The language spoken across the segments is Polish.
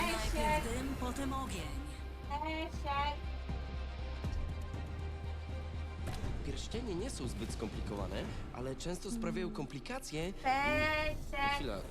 Najpierw dym, potem ogień. Pierścienie nie są zbyt skomplikowane, ale często sprawiają komplikacje. Chwila. mm,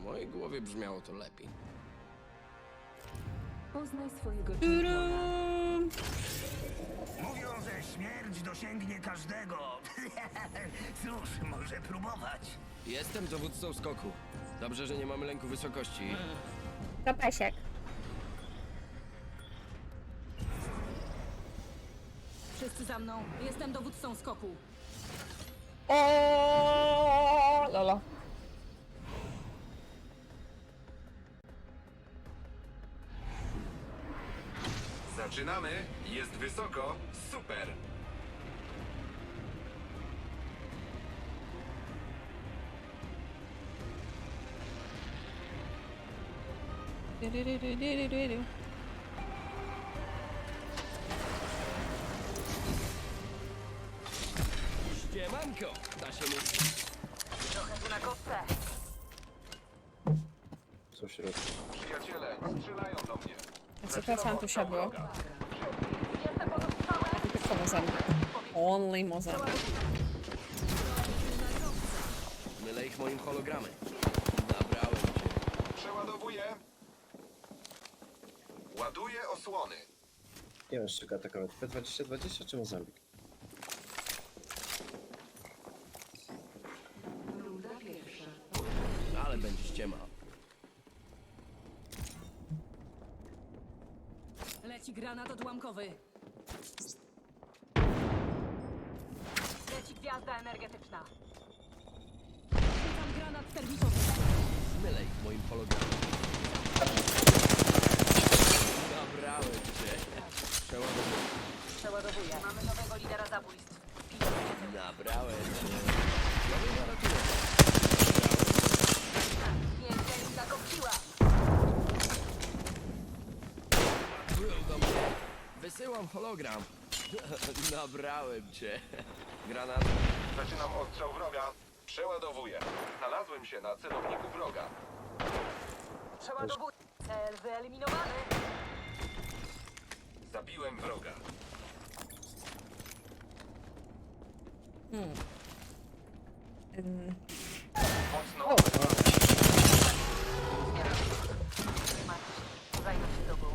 W mojej głowie brzmiało to lepiej. Poznaj swojego Mówią, że śmierć dosięgnie każdego. Cóż, może próbować. Jestem dowódcą skoku. Dobrze, że nie mamy lęku wysokości. Kopesiek. Wszyscy za mną. Jestem dowódcą skoku. O, lolo. Zaczynamy. Jest wysoko. Super. Ściemanko! Da się mówić. Co w środku? Przyjaciele, strzelają do mnie. Przepraszam, tu się było. Tylko Mozambique. Only Mozambique. Mylę ich moim hologramem. Nabrałem cię. Przeładowuję. Ładuję osłony. Nie wiem, z czego atakować. P2020 czy Mozambik? Ale będzie ściema. Leci granat odłamkowy. Leci gwiazda energetyczna. Rzucam granat termitowy. Mylę ich moim hologramem. Nabrałem cię. Przeładowuję. Przeładowuję. Mamy nowego lidera zabójstw. Nabrałem cię. Ja bym ratuję. Nieźle zakopiła. Do mnie. Wysyłam hologram. Nabrałem cię. Granat. Zaczynam ostrzał wroga. Przeładowuję. Znalazłem się na celowniku wroga. Przeładowuję. Cel wyeliminowany. Zabiłem wroga. Ym, Mocno. O. Zajmę się tobą.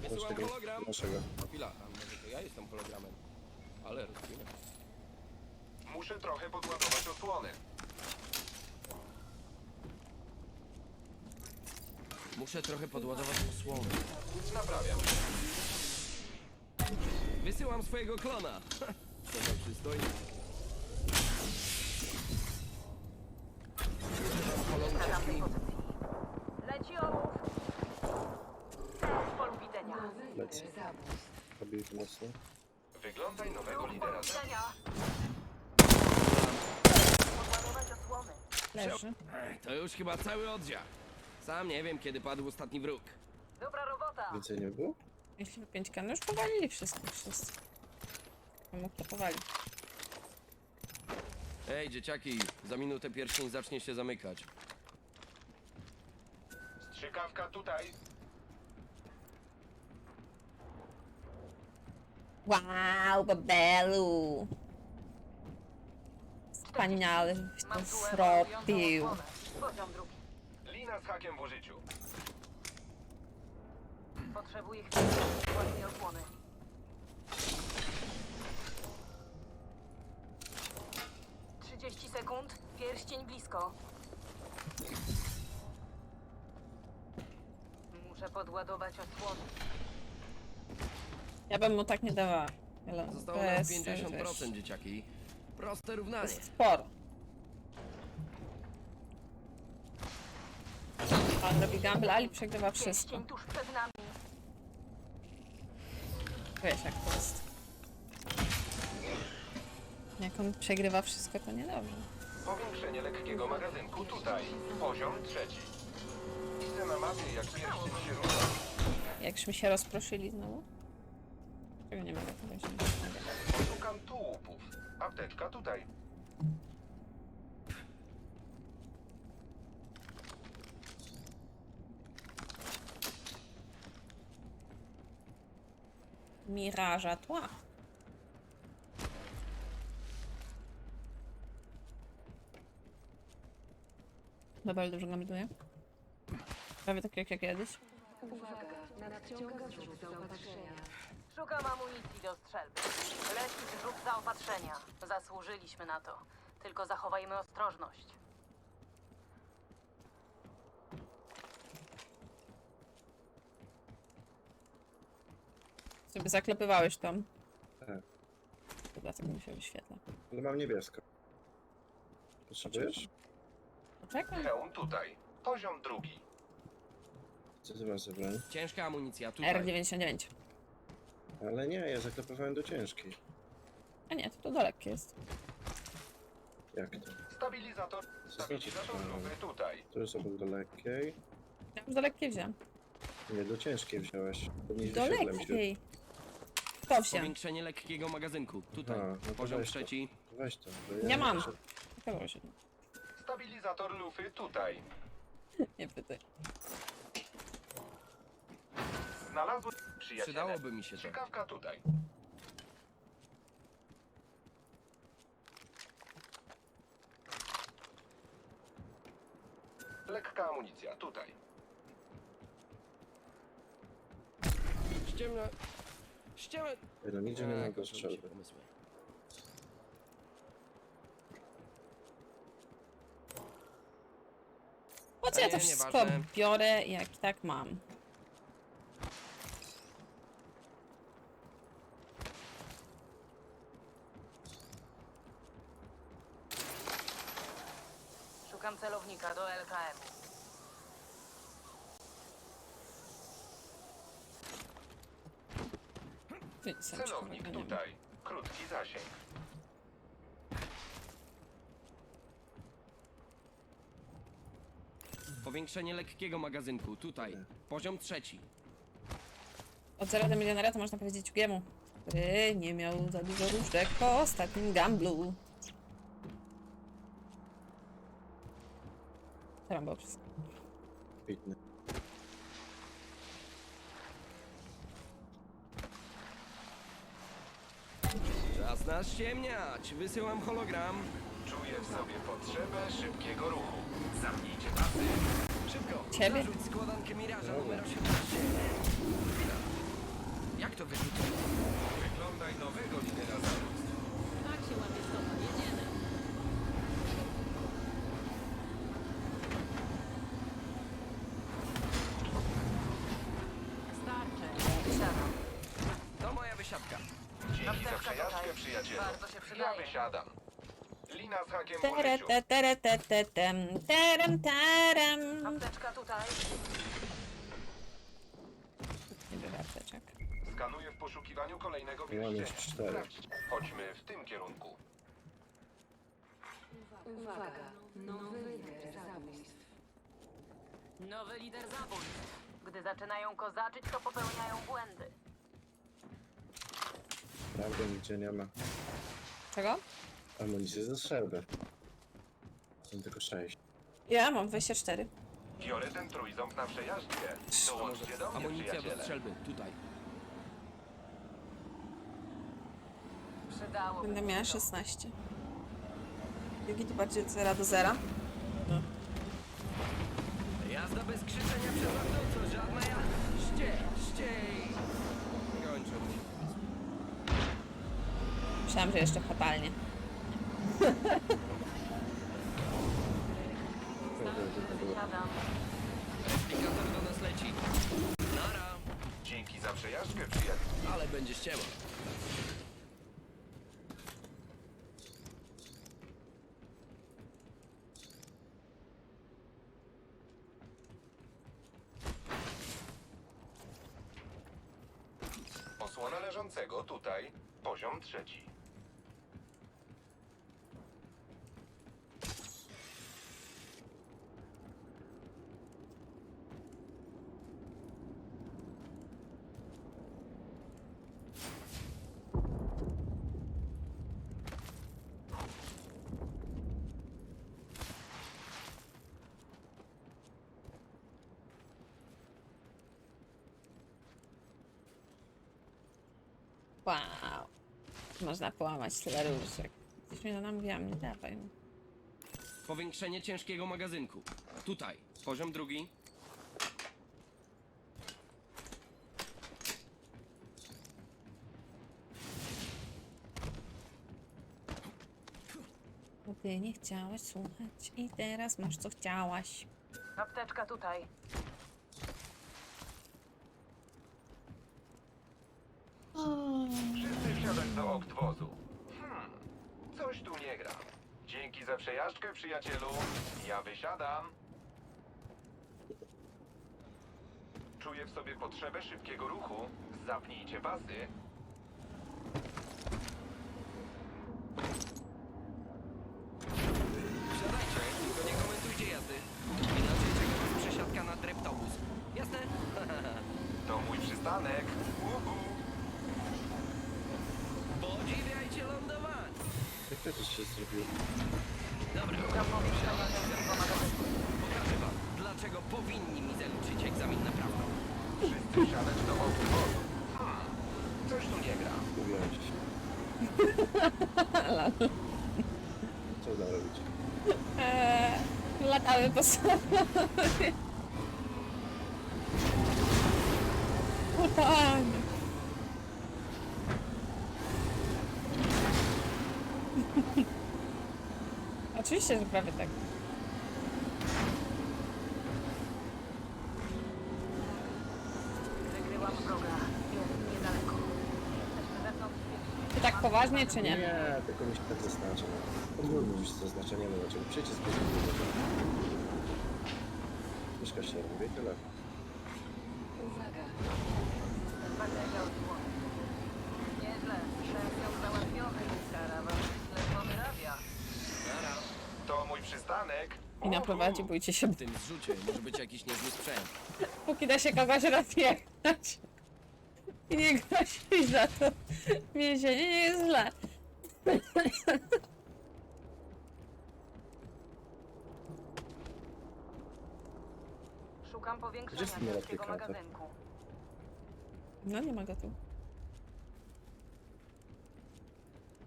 Wysyłam hologram. naszego. Chwila, a może to ja jestem hologramem. Ale rozumiem. Muszę trochę podładować osłony. Muszę trochę podładować osłony. Naprawiam. Wysyłam swojego klona. Co za przystojnie. Leci orłów. Cel w polu widzenia. Lecę. Robił to mocno. Wyglądaj nowego lidera. polu widzenia. Podładować osłony. leży. To już chyba cały oddział. Sam nie wiem, kiedy padł ostatni wróg. Dobra robota. Więcej nie było? Jeśli pięćka, no już powalili wszystko, wszyscy. Kto Mógł to powalić. Ej, dzieciaki, za minutę pierścień zacznie się zamykać. Strzykawka tutaj. Wow, babelu! Wspaniale byś to zrobił. Poziom drugi. Lina z hakiem w użyciu. Potrzebuję chwili. Ładuję osłony. Trzydzieści sekund. Pierścień blisko. Muszę podładować osłony. Ja bym mu tak nie dawała. Ale Zostało to nam jest, 50%, wiesz, dzieciaki. Proste To równanie. jest sporo. On robi gamble, Ali przegrywa wszystko. Pierścień tuż przed nami. Wiesz jak to jest. Jak on przegrywa wszystko, to niedobrze. Powiększenie lekkiego magazynku tutaj. Poziom trzeci. Widzę na mapie, jak pierścień się rusza. Jakśmy się rozproszyli znowu? Czego nie mogę powiedzieć? Szukam tu łupów. Apteczka tutaj. Miraża tła. Dobra, dużo gambluję. Prawie tak jak, jak kiedyś. Szukam amunicji do strzelby. Leci zrzut zaopatrzenia. Zasłużyliśmy na to. Tylko zachowajmy ostrożność. Sobie zaklepywałeś tam. Tak. To Dlatego mi się wyświetla. Ale mam niebiesko. Potrzebujesz? Poczekaj. Hełm tutaj. Poziom drugi. Co ty masz za broń? Ciężka amunicja, tutaj. R99. Ale nie, ja zaklepowałem do ciężkiej. A nie, to, to do lekkie jest. Jak to? Stabilizator. Stabilizator to? lufy tutaj. Tu jest obok do lekkiej. Ja już do lekkiej wziąłem. Nie, do ciężkiej wziąłeś. Do wyświetlem się. lekkiej. Wziąłem. Powiększenie lekkiego magazynku, tutaj. A, no to Poziom weź to. trzeci. Weź to. bo ja Nie mam. się. Stabilizator lufy tutaj. Nie pytaj. Znalazłem. Przydałoby mi się to. Ciekawka tutaj. Lekka amunicja tutaj. Ściemne... Ej, No nigdzie nie ma Tak, go strzelby. pomysły. Po co ja to Nie, wszystko nieważne. biorę, jak i tak mam? Szukam celownika do LKM. Sam Celownik tutaj. Krótki zasięg. Powiększenie lekkiego magazynku, tutaj. Poziom trzeci. Od zera do milionera to można powiedzieć Ugiemu, który nie miał za dużo różdżek po ostatnim gamblu. Teraz było wszystko. Pitny. Czas nas ściemniać. Wysyłam hologram. Czuję w sobie potrzebę szybkiego ruchu. Zamknijcie pasy. Szybko. Ciebie? Zarzuć składankę Miraża numer 18. Chwila. Jak to wyrzucić? Wyglądaj nowego lidera zabójstw. Siadam. To moja wysiadka. Dzięki za przejażdżkę, przyjacielu. Bardzo się Ja przydaje. wysiadam. Lina z hakiem po Tere, życiu. te, tere, te, te, tem, terem, terem. Apteczka tutaj. Nie biorę apteczek. Skanuję w poszukiwaniu kolejnego już pierścienia. cztery. Chodźmy w tym kierunku. Uwaga, nowy lider zabójstw. Nowy lider zabójstw. Gdy zaczynają kozaczyć, to popełniają błędy. Prawda, nigdzie nie ma. Czego? Amunicji ze strzelby. Są tylko sześć. Ja mam 24. Biorę ten trójząb na przejażdżkę. Dołączcie do mnie, Amunicja do przyjaciele. strzelby, tutaj. Przydałoby Będę mi miała to. 16. Jaki to bardziej od 0 do 0? Jazda bez krzyczenia przez żadna ja... Ściej, ściej. Kończą mi się pomysły. Myślałam, że jeszcze fatalnie. Replikator do nas leci. Nara. Dzięki za przejażdżkę, przyjacielu. Ale będzie ściema. Osłona leżącego tutaj. Poziom trzeci. Można połamać tyle różek. Gdzieś mnie namówiłam, nie dawaj. Powiększenie ciężkiego magazynku. Tutaj. Poziom drugi. Bo ty nie chciałaś słuchać i teraz masz co chciałaś. Apteczka tutaj. Wszyscy do oktwozu. Hmm, coś tu nie gra. Dzięki za przejażdżkę, przyjacielu. Ja wysiadam. Czuję w sobie potrzebę szybkiego ruchu. Zapnijcie pasy. Się zrobiło? Dobra, ciężkiego magazynku. pokażę wam, dlaczego powinni mi zaliczyć egzamin na prawo. Wszyscy wsiadać do oktwozu. Hmm, coś tu nie gra. Mówiłem ci. Co uda robić? Eee, latamy po sobie. Oczywiście, że prawie tak. Wroga. Jest niedaleko. Jesteśmy wewnątrz wieści. Ty tak poważnie, czy nie? Nie, tylko mi się tak zaznacza. Ogólnie mówisz co znaczenia nie ma dlaczego. Przyjdźcie z biegiem Mieszka się robi, tyle. Przystanek. I naprowadzi, bójcie się, W tym zrzucie może być jakiś niezły sprzęt. póki da się kogoś rozjechać. I nie grozi za to. Więzienie nie jest źle. Szukam Gdzie powiększenia ciężkiego aplikator? magazynku. No nie ma go tu.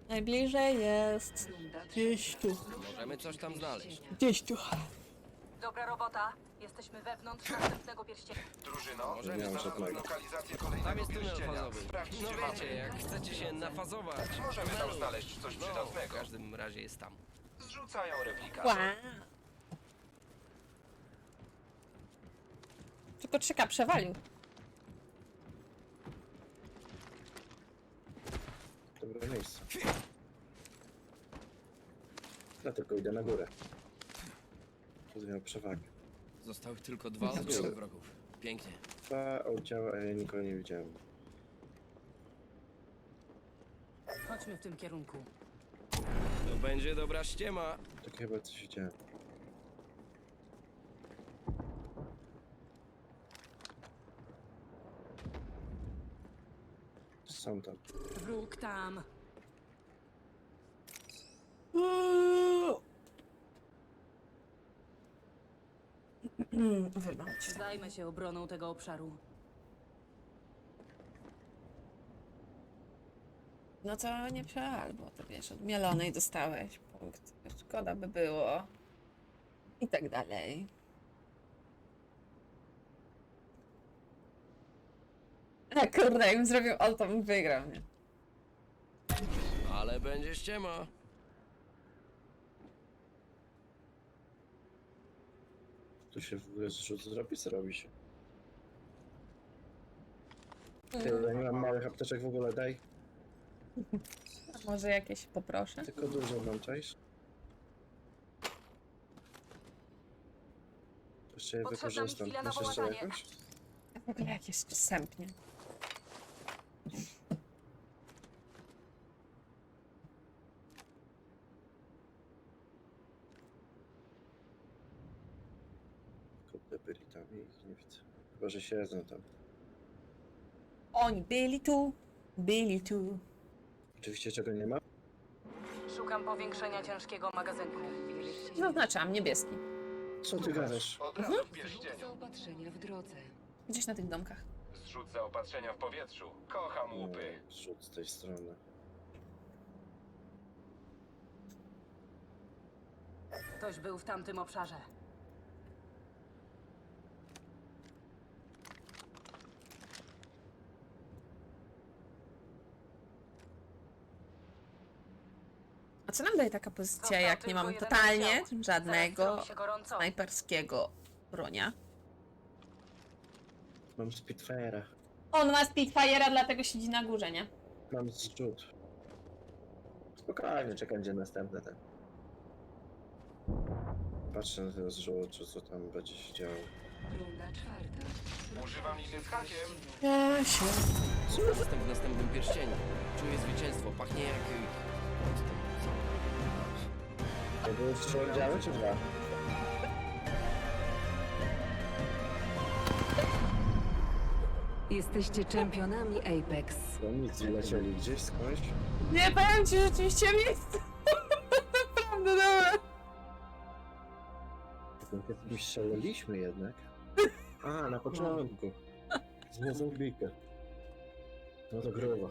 Najbliżej jest gdzieś tu. Możemy coś tam znaleźć. Gdzieś tu. Dobra robota. Jesteśmy wewnątrz następnego pierścienia. Drużyno, Możemy Nie znalazłem żadnego. lokalizację Tam kolejnego jest tunel pierścienia. fazowy. Sprawdźcie No mapę. wiecie, jak chcecie się nafazować. Możemy tam tunelu. znaleźć coś No, w przydatnego. każdym razie jest tam. Zrzucają. Wow. Tylko trzyka przewalił. Dobre miejsce. Dlatego idę na górę. Tu miał przewagę. Zostały tylko dwa oddziały wrogów. Pięknie. Dwa oddziały, a ja nikogo nie widziałem. Chodźmy w tym kierunku. To będzie dobra ściema. Tak chyba coś widziałem. Są tam. Wróg tam. Wybacz. Zajmę się obroną tego obszaru. No to nie przewal, bo to wiesz, od mielonej dostałeś punkt. Szkoda by było. I tak dalej. A kurde, jakbym zrobił o, to bym wygrał, nie? Ale będzie ściema. Tu się w ogóle zrzut zrobi, co robi się? Tyle, nie mam małych apteczek w ogóle, daj. A może jakieś poproszę? Tylko dużo mam, czaisz? Jeszcze je Potrzebna mi wykorzystam. chwila na Masz jeszcze połatanie. jakąś? W ogóle jak jeszcze sępnie. tylko że siedzą tam. Oni byli tu, byli tu. Oczywiście czego nie ma? Szukam powiększenia ciężkiego magazynku. Zaznaczam, niebieski. Co ty gadasz? Od mhm. w drodze. Gdzieś na tych domkach. Zrzut zaopatrzenia w powietrzu. Kocham łupy. Rzut z tej strony. Ktoś był w tamtym obszarze. Co nam daje taka pozycja, Został jak nie tylko mamy jeden totalnie oddział. żadnego się gorąco. snajperskiego bronia? Mam Spitfire'a. On ma Spitfire'a, dlatego siedzi na górze, nie? Mam zrzut. Spokojnie, czekam gdzie następne ten. Patrzę na ten zrzut, czy co tam będzie się działo. Runda czwarta. Używam listy z hakiem. Ja się. Jestem w następnym pierścieniu. Czuję zwycięstwo. Pachnie jak... To były trzy oddziały, czy dwa? Jesteście czempionami Apex. To nic, lecieli gdzieś skądś. Nie, powiem ci rzeczywiście miejsce. Naprawdę dobra. Kiedyś strzeliliśmy jednak. A, na początku. Z Mozambikiem. No to grubo.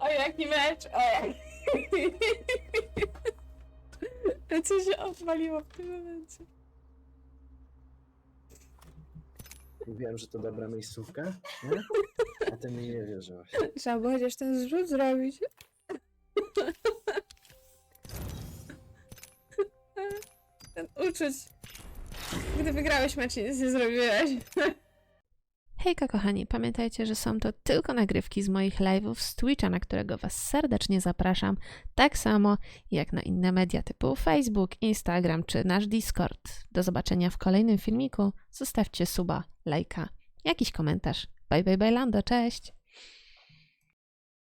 O jaki mecz, o jak. Co się odwaliło w tym momencie? Mówiłem, że to dobra miejscówka, nie? A ty mi nie wierzyłaś. Trzeba było chociaż ten zrzut zrobić. Ten uczuć. Gdy wygrałeś mecz i nic nie zrobiłeś. Hejka kochani, pamiętajcie, że są to tylko nagrywki z moich live'ów z Twitcha, na którego Was serdecznie zapraszam, tak samo jak na inne media typu Facebook, Instagram czy nasz Discord. Do zobaczenia w kolejnym filmiku, zostawcie suba, lajka, jakiś komentarz. Bye bye bye Lando, cześć!